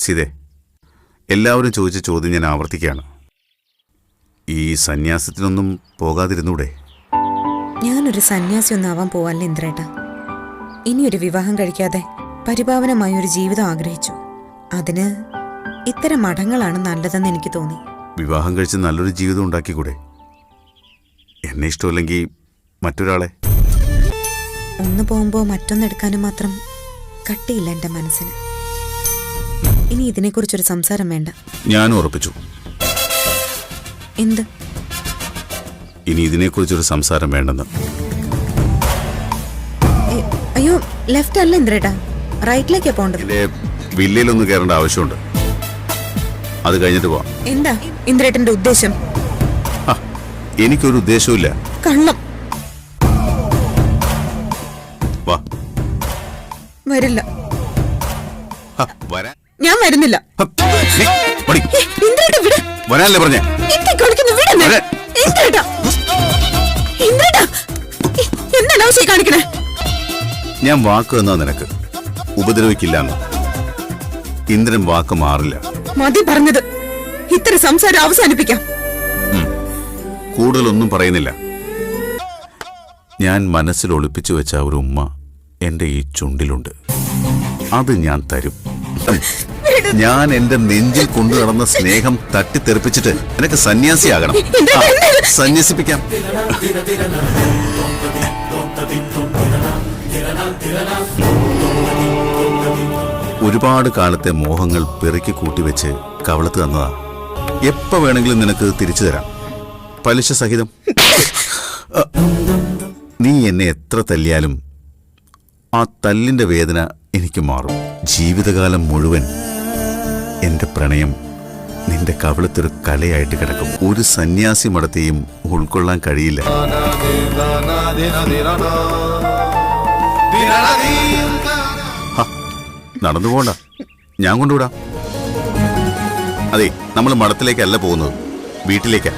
സീതേ എല്ലാവരും ചോദിച്ച ചോദ്യം ഞാൻ ആവർത്തിക്കുകയാണ്. ഈ സന്യാസത്തിനൊന്നും പോകാതിരുന്നൂടെ? ഞാനൊരു സന്യാസി ഒന്നും ആവാൻ പോവല്ല ഇന്ദ്രേട്ട. ഇനിയൊരു വിവാഹം കഴിക്കാതെ പരിപാവനമായ ഒരു ജീവിതം ആഗ്രഹിച്ചു. അതിന് ഇത്തരം മഠങ്ങളാണ് നല്ലതെന്ന് എനിക്ക് തോന്നി. വിവാഹം കഴിച്ച് നല്ലൊരു ജീവിതം ഉണ്ടാക്കിക്കൂടെ? എന്നെ ഇഷ്ടമല്ലെങ്കിൽ മറ്റൊരാളെ? ഒന്ന് പോകുമ്പോൾ മറ്റൊന്നെടുക്കാനും മാത്രം കട്ടിയില്ല എന്റെ മനസ്സിന്. ഇനി ഇതിനെക്കുറിച്ചൊരു സംസാരം വേണ്ട. ഞാനും ഉറപ്പിച്ചു. എന്ത്? ഇനി ഇതിനെക്കുറിച്ചൊരു സംസാരം വേണ്ടെന്ന്. അയ്യോ ലെഫ്റ്റ് അല്ല ഇന്ദ്രേട്ടാ. റൈറ്റിലേക്കാ പോണ്ടത്. വില്ലയിലൊന്നും വില്ലയിലൊന്ന് കയറേണ്ട ആവശ്യമുണ്ട്. അത് കഴിഞ്ഞിട്ട് പോവാം. എന്താ ഇന്ദ്രേട്ടന്റെ ഉദ്ദേശം? ഹ, എനിക്കൊരു ഉദ്ദേശവുമില്ല. കള്ളം. വാ. വരില്ല. ഹ, വരാൻ ഞാൻ വരുന്നില്ല. ഇന്ദ്രേട്ട വിട. വരാനല്ലേ പറഞ്ഞേ? എന്താ കാണിക്കുന്നു. ഇന്ദ്രേട്ടാ. കാണിക്കണേ? ഞാൻ വാക്ക് തന്നാ നിനക്ക്. ഉപദ്രവിക്കില്ല ഇന്ദ്രൻ വാക്ക് മാറില്ല. മതി പറഞ്ഞത്. ഇത്ര സംസാരം അവസാനിപ്പിക്കാം. കൂടുതലൊന്നും പറയുന്നില്ല. ഞാൻ മനസ്സിൽ ഒളിപ്പിച്ചു വെച്ച ഒരു ഉമ്മ എന്റെ ഈ ചുണ്ടിലുണ്ട്. അത് ഞാൻ തരും. ഞാൻ എന്റെ നെഞ്ചിൽ കൊണ്ടു നടന്ന സ്നേഹം തട്ടിത്തെറിപ്പിച്ചിട്ട് നിനക്ക് സന്യാസിയാകണം. ആകണം സന്യസിപ്പിക്കാം. ഒരുപാട് കാലത്തെ മോഹങ്ങൾ പെറുക്കി കൂട്ടിവെച്ച് കവളത്ത് തന്നതാ. എപ്പോ വേണമെങ്കിലും നിനക്ക് തിരിച്ചു തരാം. പലിശ സഹിതം. നീ എന്നെ എത്ര തല്ലിയാലും ആ തല്ലിന്റെ വേദന എനിക്ക് മാറും. ജീവിതകാലം മുഴുവൻ എന്റെ പ്രണയം നിന്റെ കവിളത്തൊരു കലയായിട്ട് കിടക്കും. ഒരു സന്യാസി മടത്തെയും ഉൾക്കൊള്ളാൻ കഴിയില്ല. നടന്നു പോണ്ട. ഞാൻ കൊണ്ടുവിടാം. അതെ നമ്മൾ മഠത്തിലേക്കല്ല പോകുന്നത്. വീട്ടിലേക്കാ.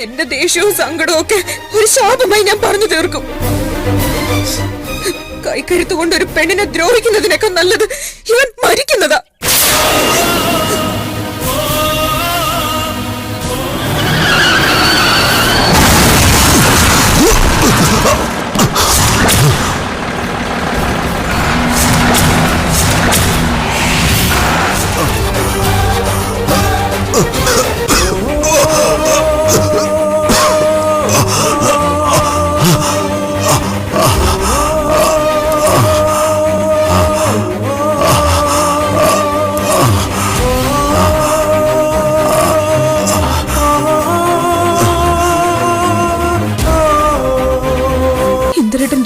എന്റെ ദേഷ്യവും സങ്കടവും ഒക്കെ ഒരു ശാപമായി ഞാൻ പറഞ്ഞു തീർക്കും. കൈക്കരുത്ത് കൊണ്ട് ഒരു പെണ്ണിനെ ദ്രോഹിക്കുന്നതിനൊക്കെ നല്ലത് ഇവൻ മരിക്കുന്നതാ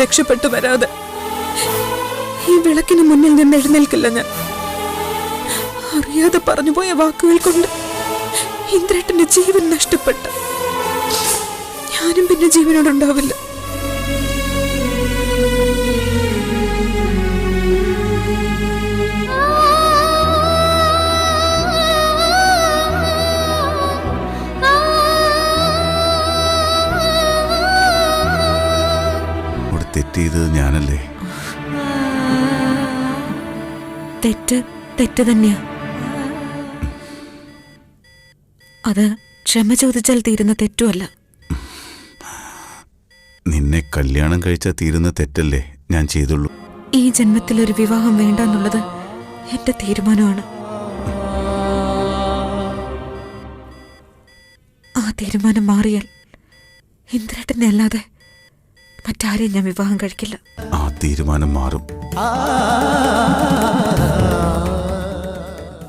രക്ഷപ്പെട്ടു വരാതെ. ഈ വിളക്കിന് മുന്നിൽ നിന്ന് എഴുന്നേൽക്കില്ല ഞാൻ. അറിയാതെ പറഞ്ഞുപോയ വാക്കുകൾ കൊണ്ട് ഇന്ദ്രേട്ടന്റെ ജീവൻ നഷ്ടപ്പെട്ട. ഞാനും പിന്നെ ജീവനോടുണ്ടാവില്ല. തെറ്റ് ചെയ്തത് ഞാനല്ലേ? തെറ്റ് തെറ്റ് തന്നെയാ. അത് ക്ഷമ ചോദിച്ചാൽ തീരുന്ന തെറ്റുമല്ല. നിന്നെ കല്യാണം കഴിച്ചാൽ തീരുന്ന തെറ്റല്ലേ ഞാൻ ചെയ്തുള്ളൂ. ഈ ജന്മത്തിൽ ഒരു വിവാഹം വേണ്ട എന്നുള്ളത് എന്റെ തീരുമാനമാണ്. ആ തീരുമാനം മാറിയാൽ ഇന്ദ്രേട്ടനെ അല്ലാതെ മറ്റാരെയും ഞാൻ വിവാഹം കഴിക്കില്ല. ആ തീരുമാനം മാറും.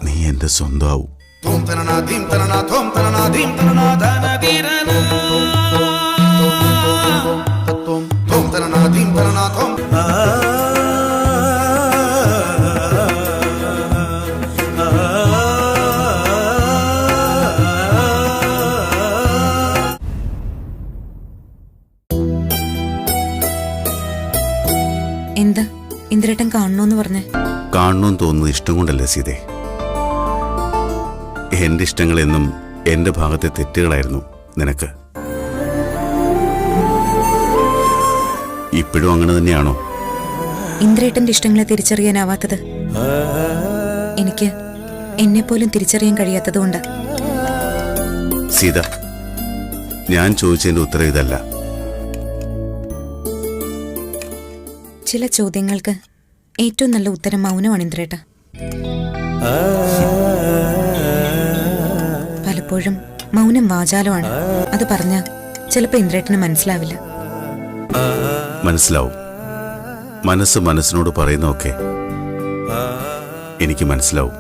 നീ എന്റെ സ്വന്തമാവും. Tom ഇന്ദ്രേട്ടൻ കാണണോന്ന് പറഞ്ഞേ. കാണണോന്ന് തോന്നുന്നത് ഇഷ്ടം കൊണ്ടല്ലേ സീതേ. എന്റെ ഇഷ്ടങ്ങളെന്നും എന്റെ ഭാഗത്തെ തെറ്റുകളായിരുന്നു നിനക്ക്. ഇപ്പോഴും അങ്ങനെ തന്നെയാണോ? ഇന്ദ്രേട്ടന്റെ ഇഷ്ടങ്ങളെ തിരിച്ചറിയാനാവാത്തത് എനിക്ക് എന്നെ പോലും തിരിച്ചറിയാൻ കഴിയാത്തതുകൊണ്ട് സീത ഞാൻ ചോദിച്ചതിന്റെ ഉത്തരം ഇതല്ല. ചില ചോദ്യങ്ങൾക്ക് ഏറ്റവും നല്ല ഉത്തരം മൗനമാണ് ഇന്ദ്രേട്ട പലപ്പോഴും മൗനം വാചാലമാണ്. അത് പറഞ്ഞ ചിലപ്പോ ഇന്ദ്രേട്ടന് മനസ്സിലാവില്ല. മനസ്സിലാവും. മനസ്സ് മനസ്സിനോട് പറയുന്നതൊക്കെ എനിക്ക് മനസ്സിലാവും.